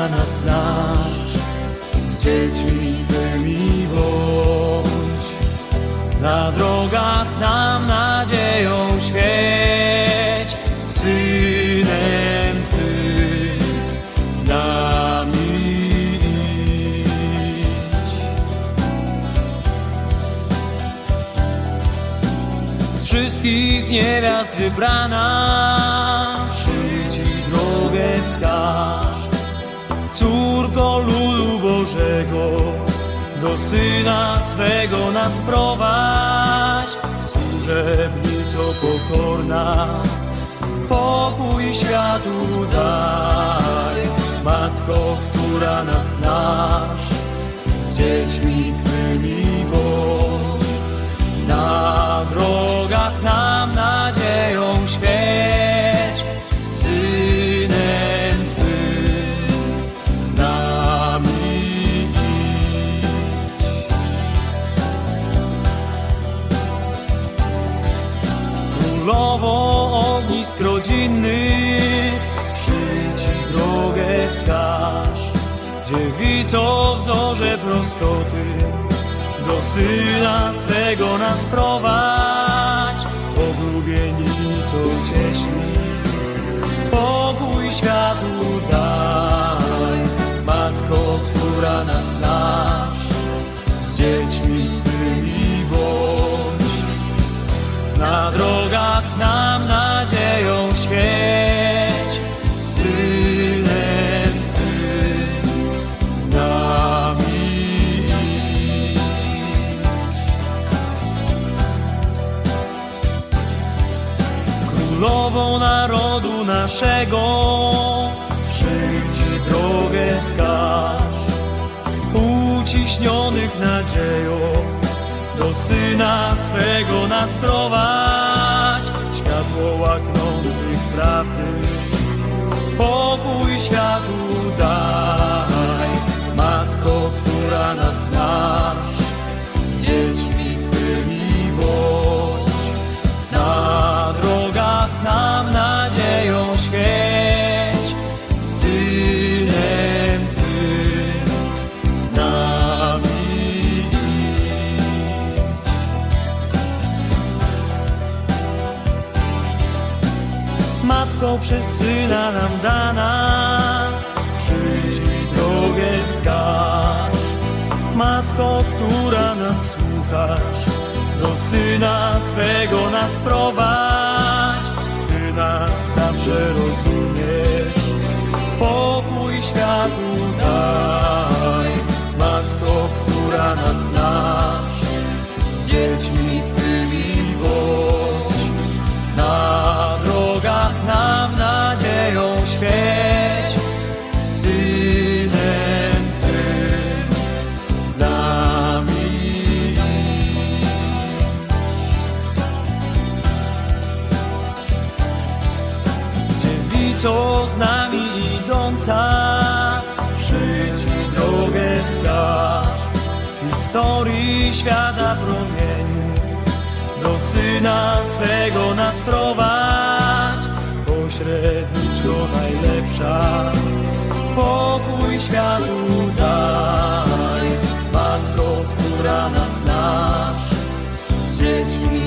która nas znasz, z dziećmi Twymi bądź. Na drogach nam nadzieją świeć, Synem Twym, z nami idź. Z wszystkich niewiast wybrana, Ci drogę wskaż. Bożego, do Syna swego nas prowadź. Służebnico pokorna, pokój światu daj. Matko, która nas znasz, z dziećmi Twymi Królową ognisk rodzinnych, Ci drogę wskaż. Dziewicą w zorze prostoty, do Syna swego nas prowadź. Oblubienicą cieśni, pokój światu daj. Matko, która nas znasz, naszego, szyj Ci drogę wskaż, uciśnionych nadzieją, do Syna swego nas prowadź, światło łaknących prawdy, pokój światu daj, Matko przez Syna nam dana, i drogę wskaż. Matko, która nas słuchasz, do Syna swego nas prowadź. Ty nas zawsze rozumiesz, pokój światu daj. co z nami idąca. Życi drogę wskaż. Historii świata promieniu Do Syna swego nas prowadź. Pośredniczko najlepsza. Pokój światu daj. Matko, która nas znasz. Z dziećmi